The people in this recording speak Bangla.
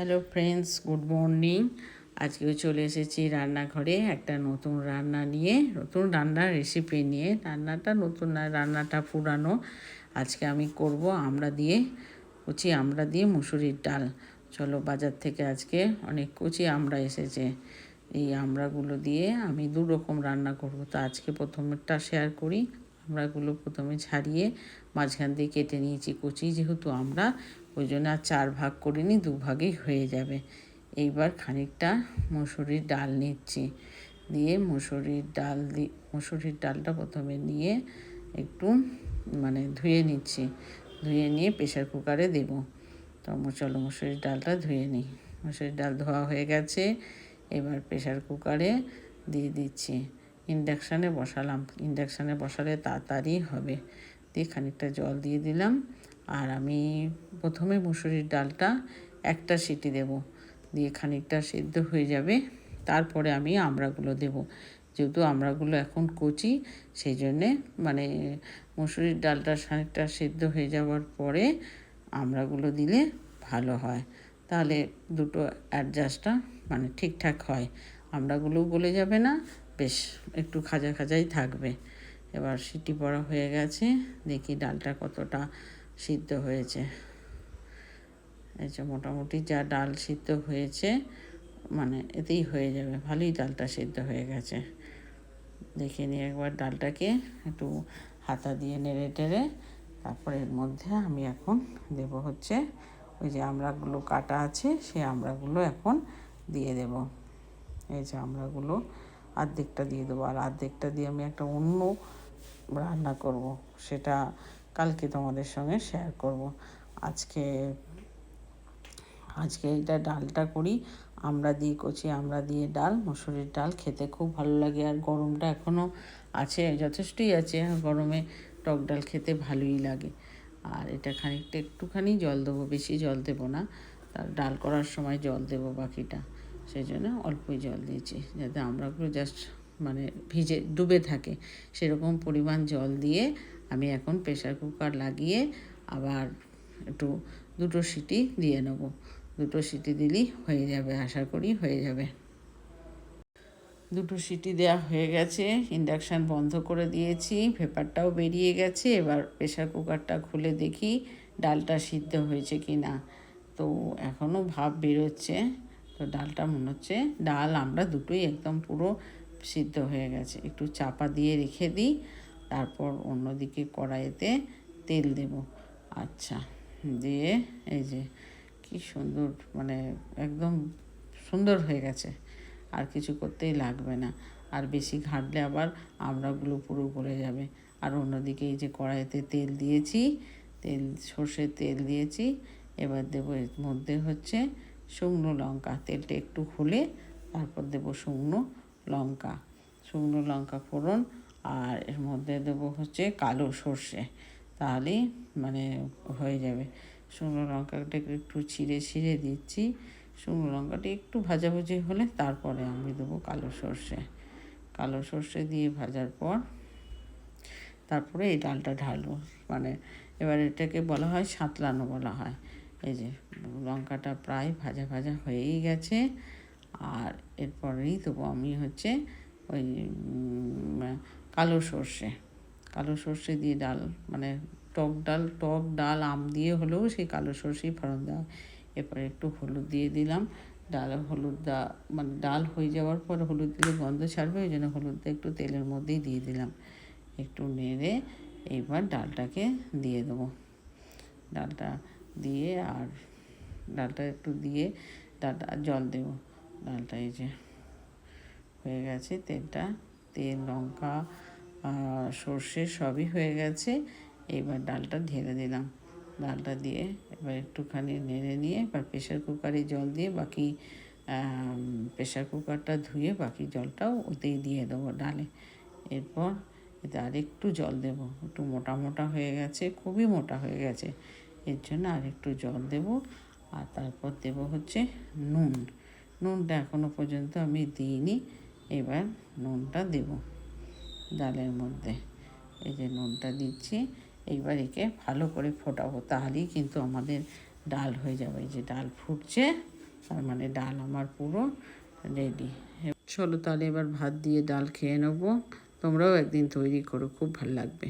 Hello friends, good morning. আজকেও চলে এসেছি রান্নাঘরে একটা নতুন রান্না নিয়ে, নতুন রান্নার রেসিপি নিয়ে। রান্নাটা নতুন না রান্নাটা পুরানো। আজকে আমি করব আমরা দিয়ে কুচি, আমরা দিয়ে মুসুরির ডাল। চলো বাজার থেকে আজকে অনেক কুচি আমরা এসেছে। এই আমরাগুলো দিয়ে আমি দু রকম রান্না করব। তো আজকে প্রথমেরটা শেয়ার করি। আমরাগুলো প্রথমে ছাড়িয়ে মাঝখান দিয়ে কেটে নিয়েছি কুচি। যেহেতু আমরা ওই জন্য আর চার ভাগ করিনি, দু ভাগেই হয়ে যাবে। এইবার খানিকটা মুসুরির ডাল নিচ্ছি। দিয়ে মুসুরির ডাল দি, মুসুরির ডালটা প্রথমে নিয়ে একটু মানে ধুয়ে নিচ্ছি। ধুয়ে নিয়ে প্রেশার কুকারে দেবো। তো চলো মুসুরির ডালটা ধুয়ে নিই। মুসুরির ডাল ধোয়া হয়ে গেছে। এবার প্রেশার কুকারে দিয়ে দিচ্ছি। ইন্ডাকশানে বসালাম। ইন্ডাকশানে বসালে তাড়াতাড়ি হবে। দিয়ে খানিকটা জল দিয়ে দিলাম। আর আমি প্রথমে মুসুরির ডালটা একটা সিটি দেব। দিয়ে খানিকটা সেদ্ধ হয়ে যাবে। তারপরে আমি আমড়াগুলো দেব। যেহেতু আমড়াগুলো এখন কচি, সেই জন্যে মানে মুসুরির ডালটা খানিকটা সেদ্ধ হয়ে যাওয়ার পরে আমড়াগুলো দিলে ভালো হয়। তাহলে দুটো অ্যাডজাস্টটা মানে ঠিকঠাক হয়। আমড়াগুলোও গলে যাবে না, বেশ একটু খাজা খাজাই থাকবে। এবার সিটি পড়া হয়ে গেছে। দেখি ডালটা কতটা সিদ্ধ হয়েছে। এই যে মোটামুটি যা ডাল সিদ্ধ হয়েছে মানে এতেই হয়ে যাবে। ভালোই ডালটা সিদ্ধ হয়ে গেছে। দেখে নিয়ে একবার ডালটাকে একটু হাতা দিয়ে নেড়ে টেড়ে তারপরে এর মধ্যে আমি এখন দেব হচ্ছে ওই যে আমড়াগুলো কাটা আছে সেই আমড়াগুলো এখন দিয়ে দেব। এই যে আমড়াগুলো আর্ধেকটা দিয়ে দেবো। আর আর্ধেকটা দিয়ে আমি একটা অন্য রান্না করব। সেটা কালকে তোমাদের সঙ্গে শেয়ার করব। আজকে আজকে এটা ডালটা করি, আমরা দিয়ে কচি, আমরা দিয়ে ডাল, মুসুরির ডাল খেতে খুব ভালো লাগে আর গরমটা এখনও আছে, যথেষ্টই আছে, গরমে টক ডাল খেতে ভালোই লাগে। আর এটা খানিকটা একটুখানি জল দেবো, বেশি জল দেবো না, তার ডাল করার সময় জল দেবো বাকিটা, সেই জন্য অল্পই জল দিয়েছি, যাতে আমরাগুলো জাস্ট মানে ভিজে, ডুবে থাকে, সেরকম পরিমাণ জল দিয়ে আমি এখন প্রেশার কুকার লাগিয়ে আবার একটু দুটো সিটি দিয়ে নেব। দুটো সিটি দিলেই হয়ে যাবে, আশা করি হয়ে যাবে। দুটো সিটি দেওয়া হয়ে গেছে ইন্ডাকশান বন্ধ করে দিয়েছি ভেপারটাও বেরিয়ে গেছে, এবার প্রেশার কুকারটা খুলে দেখি ডালটা সিদ্ধ হয়েছে কি না তো এখনও ভাব বেরোচ্ছে, তো ডালটা মনে হচ্ছে ডাল আমরা দুটোই একদম পুরো সিদ্ধ হয়ে গেছে। একটু চাপা দিয়ে রেখে দিই তারপর অন্যদিকে কড়াইতে তেল দেব। আচ্ছা দিয়ে এই যে কি সুন্দর মানে একদম সুন্দর হয়ে গেছে। আর কিছু করতেই লাগবে না। আর বেশি ঘাঁটলে আবার আমড়াগুলো পুরো গলে যাবে। আর অন্যদিকে এই যে কড়াইতে তেল দিয়েছি, তেল, সর্ষের তেল দিয়েছি, এবার দেবো এর মধ্যে হচ্ছে শুকনো লঙ্কা। তেলটা একটু খুলে তারপর দেবো শুকনো লঙ্কা। শুকনো লঙ্কা ফোড়ন আর এর মধ্যে দেবো হচ্ছে কালো সর্ষে। তাহলেই মানে হয়ে যাবে। শুকনো লঙ্কাটাকে একটু ছিঁড়ে ছিঁড়ে দিচ্ছি। শুকনো লঙ্কাটা একটু ভাজাভুজি হলে তারপরে আমি দেবো কালো সর্ষে। কালো সর্ষে দিয়ে ভাজার পর তারপরে এই ডালটা ঢালবো। মানে এবার এটাকে বলা হয় সাঁতলানো বলা হয়। এই যে লঙ্কাটা প্রায় ভাজা ভাজা হয়েই গেছে। আর এরপরেই দেবো আমি হচ্ছে ওই কালো সর্ষে। কালো সর্ষে দিয়ে ডাল মানে টক ডাল টক ডাল, আম দিয়ে হলেও সেই কালো সর্ষেই ফোড়ন দেওয়া এরপরে একটু হলুদ দিয়ে দিলাম। ডাল, হলুদ দা মানে ডাল হয়ে যাওয়ার পর হলুদ দিলে গন্ধ ছাড়বে, ওই জন্য হলুদটা একটু তেলের মধ্যেই দিয়ে দিলাম। একটু নেড়ে এইবার ডালটাকে দিয়ে দেবো। ডালটা দিয়ে আর ডালটা একটু দিয়ে ডালটা জল দেবো। ডালটা এই যে হয়ে গেছে, তেলটা, তেল, লঙ্কা সর্ষে সবই হয়ে গেছে। এবার ডালটা ঢেলে দিলাম। ডালটা দিয়ে এবার একটুখানি নেড়ে নিয়ে এবার প্রেশার কুকারে জল দিয়ে বাকি প্রেশার কুকারটা ধুয়ে বাকি জলটাও ওতেই দিয়ে দেবো ডালে। এরপর এতে আর একটু জল দেবো। একটু মোটা মোটা হয়ে গেছে, খুবই মোটা হয়ে গেছে। এর জন্য আর একটু জল দেব। আর তারপর দেব হচ্ছে নুন। নুনটা এখনও পর্যন্ত আমি দিইনি। এবার নুনটা দেব। ডালের মধ্যে। এই যে নুনটা দিচ্ছি, এইবার একে ভালো করে ফোটাবো। তাহলেই কিন্তু আমাদের ডাল হয়ে যাবে। এই যে ডাল ফুটছে, তার মানে ডাল আমার পুরো রেডি চলো তাহলে এবার ভাত দিয়ে ডাল খেয়ে নেব। তোমরাও একদিন তৈরি করো, খুব ভালো লাগবে।